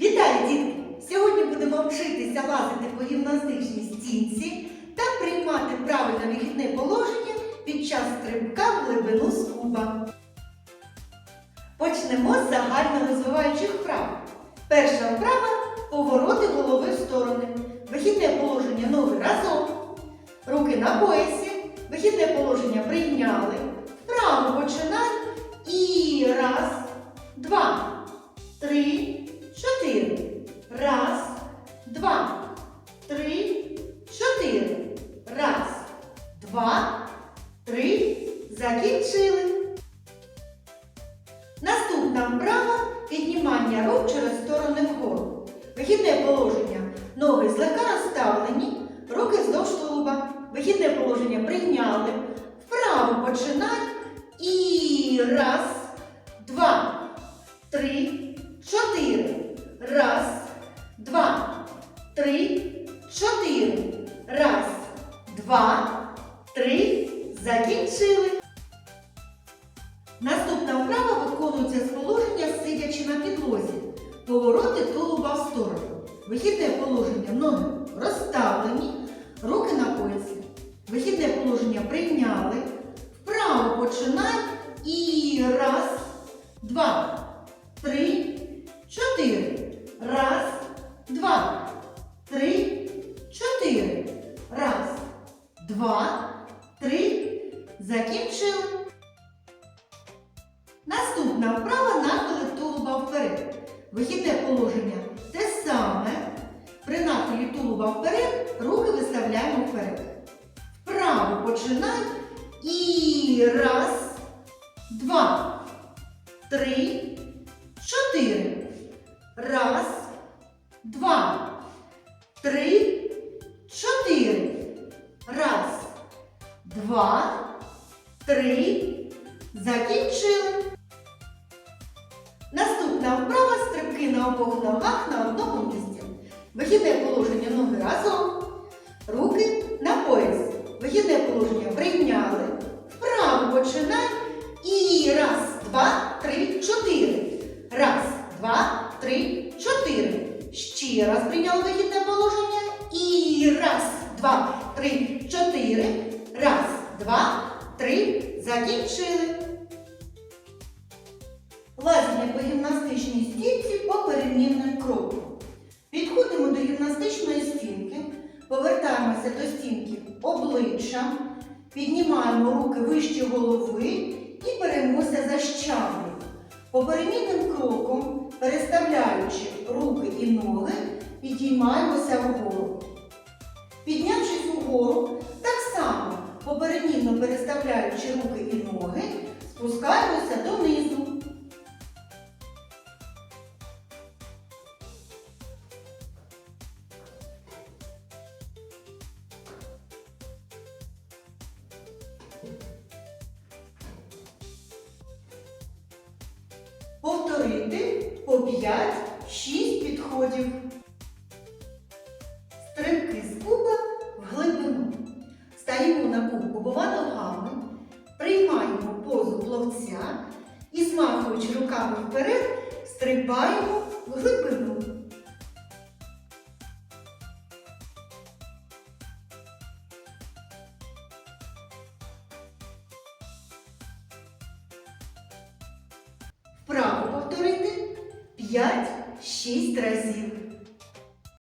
Вітаю, дітки! Сьогодні будемо вчитися лазити по гімнастичній стінці та приймати правильне вихідне положення під час стрибка в глибину з. Почнемо з загально розвиваючих вправ. Перша вправа повороти голови в сторони. Вихідне положення ноги разом. Руки на поясі. Вихідне положення прийняли. Вправо починай. І раз, два, три, два, три, чотири. Раз, два, три. Закінчили. Наступна вправа піднімання рук через сторони вгору. Вихідне положення. Ноги злегка розставлені, руки вздовж тулуба. Вихідне положення прийняли. Вправо починай. І раз, два, три, чотири. Раз, два, три, чотири. Раз, два, три. Закінчили. Наступна вправа виконується з положення сидячи на підлозі. Повороти тулуба в сторону. Вихідне положення ноги розставлені, руки на поясі. Вихідне положення прийняли. Вправо починай. І раз, два, два, три. Закінчили. Наступна вправа нахили тулуба вперед. Вихідне положення те саме. При нахилі тулуба вперед руки виставляємо вперед. Вправо починай. І раз, два, три, чотири. Раз, два, три, два, три. Закінчили. Наступна вправа стрибки на обох ногах на одному місці. Вихідне положення ноги разом. Руки на пояс. Вихідне положення прийняли. Вправо починай. І раз, два, три, чотири. Раз, два, три, чотири. Ще раз прийняли вихідне положення. І раз, два, три, чотири. Два, три. Закінчили. Лазіння по гімнастичній стінці по перемінним крокам. Підходимо до гімнастичної стінки, повертаємося до стінки обличчям, піднімаємо руки вище голови і беремося за щаблю. По перемінним крокам, переставляючи руки і ноги, підіймаємося вгору. Повторити по 5-6 підходів. Стрибки з куба в глибину. Стаємо на куб обома ногами, приймаємо позу пловця і, змахуючи руками вперед, стрибаємо в глибину. 5-6 разів.